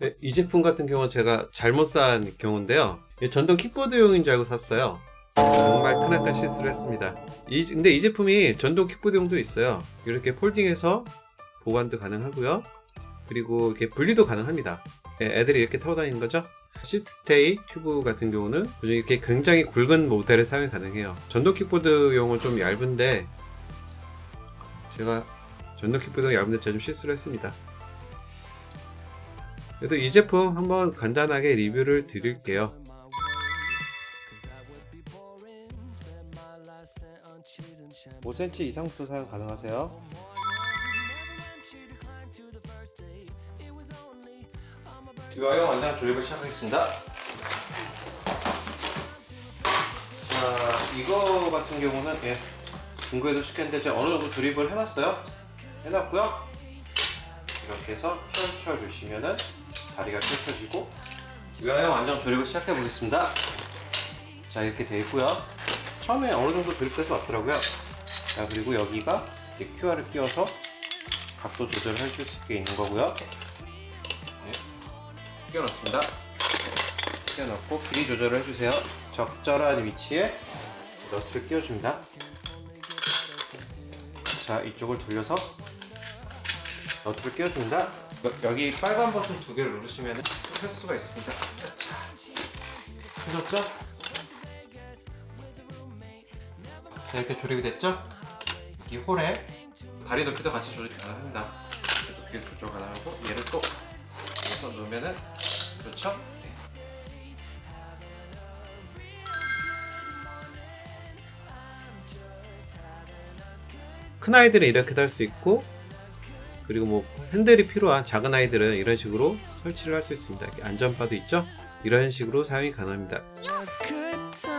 네, 이 제품 같은 경우는 제가 잘못 산 경우인데요. 전동 킥보드용인 줄 알고 샀어요. 정말 크나큰 실수를 했습니다. 이, 근데 이 제품이 전동 킥보드용도 있어요. 이렇게 폴딩해서 보관도 가능하고요. 그리고 이렇게 분리도 가능합니다. 예, 애들이 이렇게 타고 다니는 거죠. 시트 스테이 튜브 같은 경우는 이렇게 굉장히 굵은 모델을 사용이 가능해요. 전동 킥보드용은 좀 얇은데 제가 전동 킥보드가 얇은데 제가 좀 실수를 했습니다. 그래도 이 제품 한번 간단하게 리뷰를 드릴게요. 5cm 이상부터 사용 가능하세요. 유아용 완전 조립을 시작하겠습니다. 자, 이거 같은 경우는 예, 중고에도 시켰는데 제가 어느 정도 조립을 해놨어요. 해놨고요. 이렇게 해서 펼쳐주시면은 다리가 펼쳐지고 유아용 완전 조립을 시작해 보겠습니다. 자 이렇게 돼 있고요. 처음에 어느 정도 조립돼서 왔더라고요. 자 그리고 여기가 이제 QR을 끼워서 각도 조절을 해줄 수 있게 있는 거고요. 네, 끼워놨습니다. 끼워놓고 길이 조절을 해주세요. 적절한 위치에 너트를 끼워줍니다. 자 이쪽을 돌려서 너트를 끼워줍니다. 여- 여기 빨간 버튼 두 개를 누르시면 할 수가 있습니다. 자, 펴졌죠? 자 이렇게 조립이 됐죠? 이 홀에 다리 높이도 같이 조절이 가능합니다. 높이 조절 가능하고 얘를 또 여기서 놓으면은 그렇죠? 네. 큰 아이들은 이렇게도 할수 있고 그리고 뭐 핸들이 필요한 작은 아이들은 이런 식으로 설치를 할 수 있습니다. 안전바도 있죠? 이런 식으로 사용이 가능합니다. time.